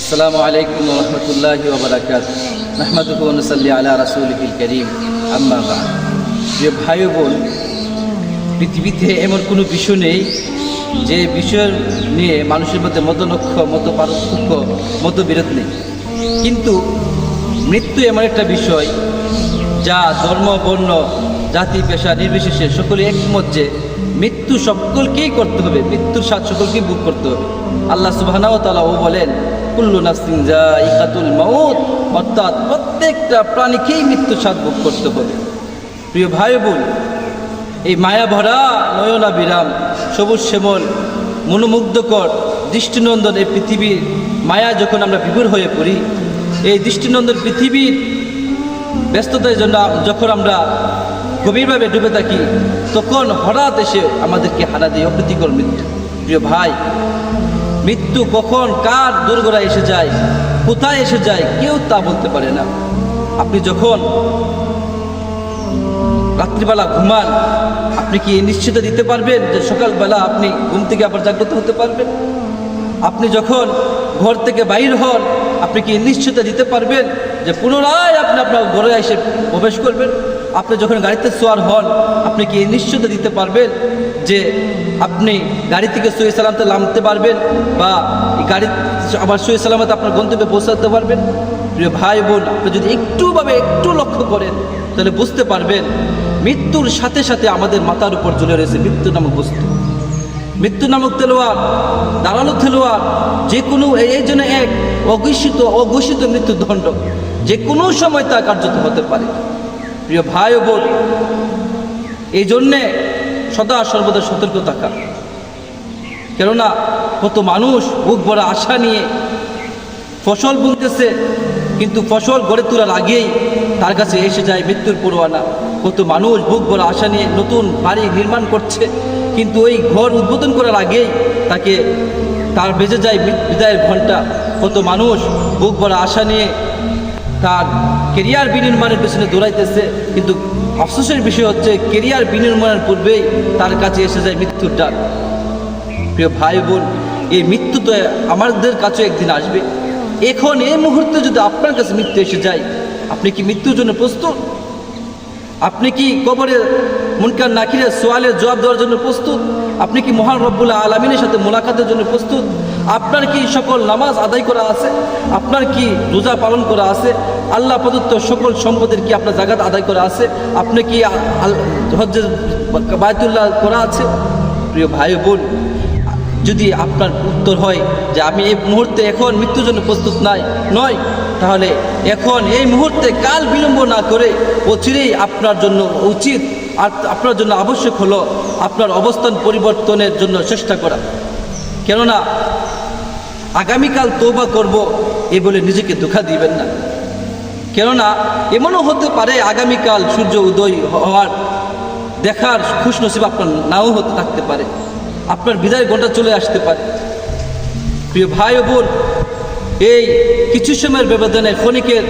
আসসালামু আলাইকুম রহমতুল্লাহ আলা রাসুলহিল করিম। আম্মা যে ভাই বোন পৃথিবীতে এমন কোনো বিষয় নেই যে বিষয় নিয়ে মানুষের মধ্যে মতলক্ষ মত পার্থক্য মতবিরোধ নেই। কিন্তু মৃত্যু এমন একটা বিষয় যা ধর্ম, বর্ণ, জাতি, পেশা নির্বিশেষে সকলে একমত যে মৃত্যু সকলকেই করতে হবে। মৃত্যুর স্বাদ সকলকেই বুক করতে হবে। আল্লাহ সুবাহানাও তালা ও বলেন কুল্লু নাসিং যা ইকাতুল মাউত, অর্থাৎ প্রত্যেকটা প্রাণীকেই মৃত্যুর স্বাদ ভোগ করতে হবে। প্রিয় ভাই বোন, এই মায়া ভরা নয়না বিরাম সবুজ শ্যামল, মনোমুগ্ধকর, দৃষ্টিনন্দন এই পৃথিবীর মায়া যখন আমরা বিভোর হয়ে পড়ি, এই দৃষ্টিনন্দন পৃথিবীর ব্যস্ততার জন্য যখন আমরা গভীরভাবে ডুবে থাকি, তখন হঠাৎ এসে আমাদেরকে হারা দিয়ে অপ্রীতিকর মৃত্যু। প্রিয় ভাই মৃত্যু কখন, কার দুর্গরা এসে যায়, কোথায় এসে যায়, কেউ তা বলতে পারে না। আপনি যখন রাত্রিবেলা ঘুমান, আপনি কি নিশ্চিত দিতে পারবেন যে সকালবেলা আপনি ঘুম থেকে আবার জাগ্রত হতে পারবেন? আপনি যখন ঘর থেকে বাইর হন, আপনি কি নিশ্চিত দিতে পারবেন যে পুনরায় আপনি আপনার ঘরে এসে প্রবেশ করবেন? আপনি যখন গাড়িতে সোয়ার হন, আপনি কি নিশ্চিত দিতে পারবেন যে আপনি গাড়ি থেকে সই সালামতে নামতে পারবেন বা এই গাড়ি আবার সই সালামতে আপনার গন্তব্যে পৌঁছাতে পারবেন? প্রিয় ভাই বোন, আপনি যদি একটুভাবে একটু লক্ষ্য করেন, তাহলে বুঝতে পারবেন মৃত্যুর সাথে সাথে আমাদের মাথার উপর ঝুলে রয়েছে মৃত্যু নামক বস্তু। মৃত্যু নামক তেলোয়ার দাঁড়াল তেলোয়ার, যে কোনো এই জন্য এক অঘোষিত অঘোষিত মৃত্যুর দণ্ড যে কোনো সময় তা কার্যত হতে পারে। প্রিয় ভাই ও বোন, এই জন্যে সদা সর্বদা সতর্ক থাকা। কেননা কত মানুষ বুক ভরা আশা নিয়ে ফসল বুনতেছে, কিন্তু ফসল গড়ে তোলার আগেই তার কাছে এসে যায় মৃত্যুর পরোয়ানা। কত মানুষ বুক ভরা আশা নিয়ে নতুন বাড়ি নির্মাণ করছে, কিন্তু ওই ঘর উদ্বোধন করার আগেই তাকে তার বেজে যায় বিদায়ের ঘণ্টা কত মানুষ বুক ভরা আশা নিয়ে তার কেরিয়ার বিনির্মাণের পেছনে দৌড়াইতেছে, কিন্তু আফসোসের বিষয় হচ্ছে কেরিয়ার বিনির্মাণের পূর্বেই তার কাছে এসে যায় মৃত্যুর ডাক। প্রিয় ভাই বোন, এই মৃত্যু তো আমাদের কাছে একদিন আসবে। এখন এই মুহূর্তে যদি আপনার কাছে মৃত্যু এসে যায়, আপনি কি মৃত্যুর জন্য প্রস্তুত? আপনি কি কবরে মুনকার নাকিরের সোয়ালের জবাব দেওয়ার জন্য প্রস্তুত? আপনি কি মহান রব্বুল্লাহ আলমিনের সাথে মোলাকাতের জন্য প্রস্তুত? আপনার কি সকল নামাজ আদায় করা আছে? আপনার কি রোজা পালন করা আছে? আল্লাহ প্রদত্ত সকল সম্পদের কি আপনার জায়গাতে আদায় করা আছে? আপনি কি হজ্জে বায়তুল্লাহ করা আছে? প্রিয় ভাই বোন, যদি আপনার উত্তর হয় যে আমি এই মুহূর্তে এখন মৃত্যুর জন্য প্রস্তুত নাই, নয়, তাহলে এখন এই মুহূর্তে কাল বিলম্ব না করে অচিরেই আপনার জন্য উচিত, আর আপনার জন্য আবশ্যক হলো আপনার অবস্থান পরিবর্তনের জন্য চেষ্টা করা। কেননা আগামীকাল তৌবা করব এ বলে নিজেকে ধোকা দিবেন না। কেননা এমনও হতে পারে আগামীকাল সূর্য উদয় হওয়ার দেখার খুশ নসিব আপনার নাও হতে থাকতে পারে। আপনার বিদায় ঘণ্টা চলে আসতে পারে। প্রিয় ভাই ও বোন এই কিছু সময়ের ব্যবধানে ক্ষণিকের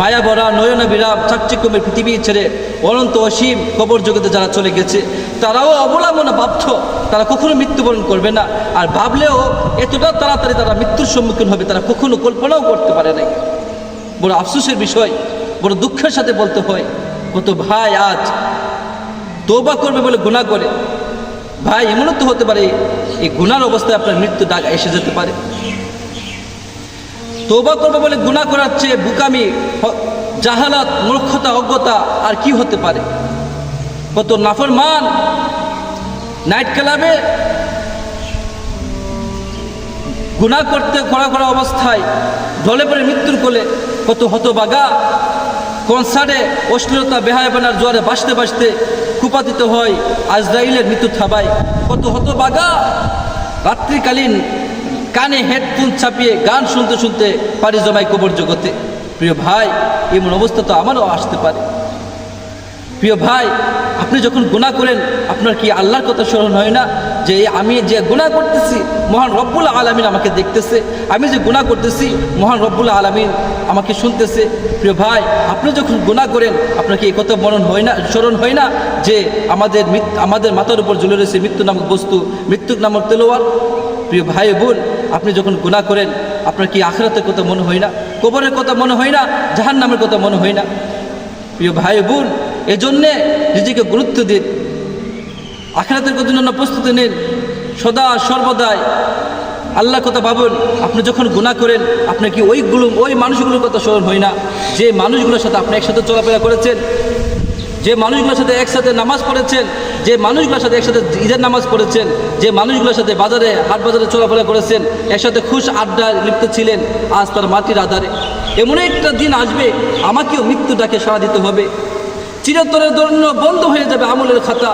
মায়া ভরা, নয়না বিরাম চাকচিক্যমের পৃথিবী ছেড়ে অনন্ত অসীম কবর জগতে যারা চলে গেছে, তারাও অবলম্বনা বাধ্য তারা কখনো মৃত্যুবরণ করবে না। আর ভাবলেও এতটা তাড়াতাড়ি তারা মৃত্যুর সম্মুখীন হবে, তারা কখনো কল্পনাও করতে পারে নাই। বড় আফসোসের বিষয়, বড় দুঃখের সাথে বলতে হয়, কত ভাই আজ তোবা করবে বলে গুণা করে। ভাই, এমনও তো হতে পারে, এই গুনার অবস্থায় আপনার মৃত্যু ডাক এসে যেতে পারে। তোবা করবে বলে গুণা করার চেয়ে বুকামি জাহালাত, মূর্খতা, অজ্ঞতা আর কি হতে পারে? কত নাফরমান। নাইট ক্লাবে গুণা করতে, করা করা অবস্থায় ঢলে পড়ে মৃত্যুর কোলে কত হতবাগা। কনসার্টে অশ্লীলতা বেহায়বানার জোয়ারে বাসতে বাসতে কুপাতিত হয় আজরাইলের মৃত্যু থাবায়। কত হতবাগা। রাত্রিকালীন কানে হেডফোন ছাপিয়ে গান শুনতে শুনতে পারি জমাই কবর জগতে। প্রিয় ভাই, এমন অবস্থা তো আমারও আসতে পারে। প্রিয় ভাই, আপনি যখন গুণা করেন, আপনার কি আল্লাহর কথা স্মরণ হয় না? যে আমি যে গুণা করতেছি, মহান রব্বুল আলমিন আমাকে দেখতেছে। আমি যে গুণা করতেছি, মহান রব্বুল আলমিন আমাকে শুনতেছে। প্রিয় ভাই, আপনি যখন গুণা করেন, আপনার কি কথা মরণ হয় না, স্মরণ হয় না? যে আমাদের আমাদের মাথার উপর ঝুলে রয়েছে মৃত্যু নামক বস্তু মৃত্যু নামক তেলোয়ার? প্রিয় ভাই বোন আপনি যখন গুণা করেন, আপনার কি আখরাতের কথা মনে হয় না? কবরের কথা মনে হয় না? জাহান নামের কথা মনে হয় না? প্রিয় ভাই বোন, এজন্যে নিজেকে গুরুত্ব দিন। আখরাতের জন্য প্রস্তুতি নিন। সদা সর্বদাই আল্লাহ কথা ভাবুন। আপনি যখন গুণা করেন, আপনার কি ওইগুলো ওই মানুষগুলোর কথা স্মরণ হয় না? যে মানুষগুলোর সাথে আপনি একসাথে চলাফেরা করেছেন, যে মানুষগুলোর সাথে একসাথে নামাজ পড়েছেন যে মানুষগুলোর সাথে একসাথে ঈদের নামাজ পড়েছেন, যে মানুষগুলোর সাথে বাজারে, হাট বাজারে চলাফেরা করেছেন, একসাথে খুশ আড্ডা লিপ্ত ছিলেন আজ তার মাটির আধারে। এমন একটা দিন আসবে, আমাকেও মৃত্যুটাকে সাড়া দিতে হবে। চিরতরের জন্য বন্ধ হয়ে যাবে আমলের খাতা।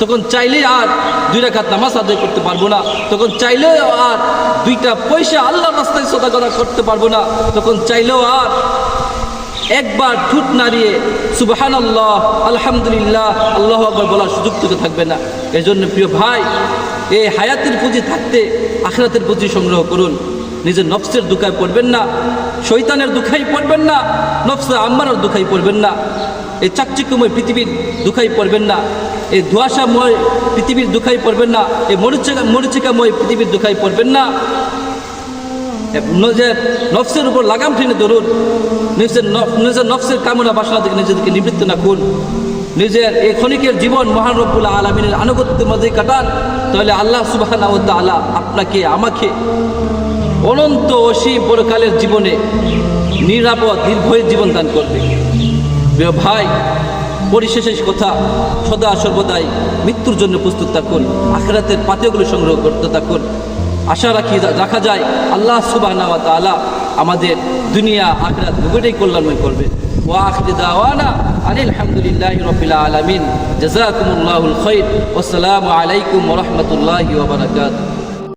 তখন চাইলে আর দুই রাখাত নামাজ আদায় করতে পারব না। তখন চাইলেও আর দুইটা পয়সা আল্লাহ রাস্তায় সদাগরা করতে পারব না। তখন চাইলেও আর একবার ঠুট নাড়িয়ে সুবাহান আল্লাহ আলহামদুলিল্লাহ, আল্লাহ আকবর বলার সুযোগ থেকে থাকবে না। এজন্য প্রিয় ভাই এই হায়াতের পুঁজি থাকতে আখরাতের পুঁজি সংগ্রহ করুন। নিজের নফসের দুঃখায় পড়বেন না শৈতানের দুঃখাই পড়বেন না, নফসে আম্মানের দুঃখাই পড়বেন না এই চাকচিক্যময় পৃথিবীর দুঃখাই পড়বেন না এই ধোয়াশাময় পৃথিবীর দুঃখাই পড়বেন না এই মরিচিকা মরিচিকাময় পৃথিবীর দুঃখাই পড়বেন না নিজের নফসের উপর লাগাম টেনে ধরুন, নিজের নিজের নফসের কামনা বাসনা থেকে নিজেদেরকে নিবৃত্ত না করুন। নিজের এই ক্ষণিকের জীবন মহান আলমিনের আনুগত্যের মধ্যে কাটান, তাহলে আল্লাহ সুবাহ আল্লাহ আপনাকে, আমাকে অনন্ত অসীম পরকালের জীবনে নিরাপদ নির্ভয়ের জীবন দান করবে। ভাই, পরিশেষে কথা, সদা সর্বদাই মৃত্যুর জন্য প্রস্তুত থাকুন, আখরাতের পাতেগুলো সংগ্রহ করতে থাকুন। আশা রাখি, রাখা যায়, আল্লাহ সুবাহ তালা আমাদের দুনিয়া, আখরাত দুটোই কল্যাণময় করবে। আলহামদুলিল্লাহ রবিল আলমিন। জজাকুমুল্লাহুল খৈর আসসালামু আলাইকুম রহমতুল্লাহ ওবরাকাতুহ